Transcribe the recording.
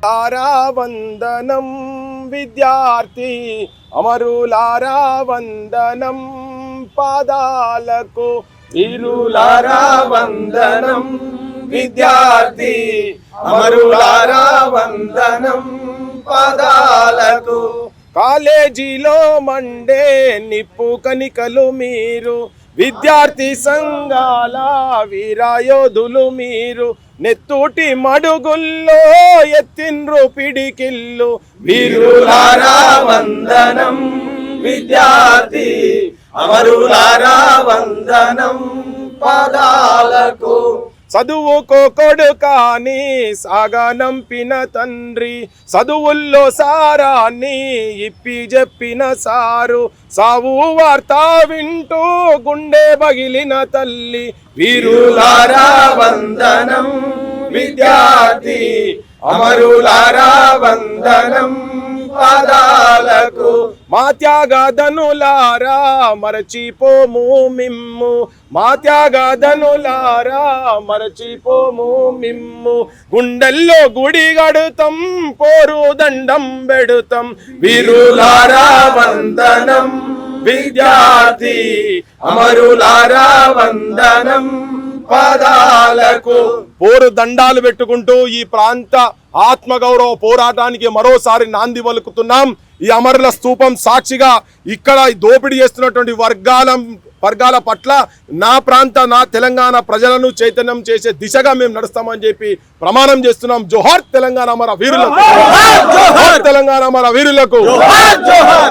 అమరులారా వందనం విద్యార్థి అమరులారా వందనం పాదాలకు వీరులారా వందనం విద్యార్థి అమరులారా వందనం పాదాలకు కాలేజీలో మండే నిప్పు కనికలు మీరు విద్యార్థి సంఘాల వీరాయోధులు మీరు నెత్తూటి మడుగుల్లో ఎత్తిన్రు పిడికిల్లు వీరులారా వందనం విద్యార్థి అమరులారా వందనం పదాలకు చదువుకో కొడుకాని సాగనంపిన తండ్రి. చదువుల్లో సారాన్ని ఇప్పి చెప్పిన సారు. సావు వార్త వింటూ గుండె బగిలిన తల్లి. వీరులారా వందనం విద్యార్థి. అమరులారా వందనం పాదాలకు మా త్యాగాదనులారా మరచిపోము మిమ్ము. మా త్యాగాదనులారా మరచిపోము మిమ్ము. గుండెల్లో గుడి గడుతం పోరు దండం పెడుతాం. వీరులారా వందనం. విద్యార్థి అమరులారా వందనం. పాదాలకు పోరు దండాలు పెట్టుకుంటూ ఈ ప్రాంత ఆత్మగౌరవ పోరాటానికి మరోసారి నాంది పలుకుతున్నాం ఈ అమరుల స్తూపం సాక్షిగా ఇక్కడ దోపిడీ చేస్తున్నటువంటి వర్గాల వర్గాల పట్ల నా ప్రాంత నా తెలంగాణ ప్రజలను చైతన్యం చేసే దిశగా మేము నడుస్తామని చెప్పి ప్రమాణం చేస్తున్నాం. జోహార్ తెలంగాణ మన వీరులకు. తెలంగాణ మన వీరులకు.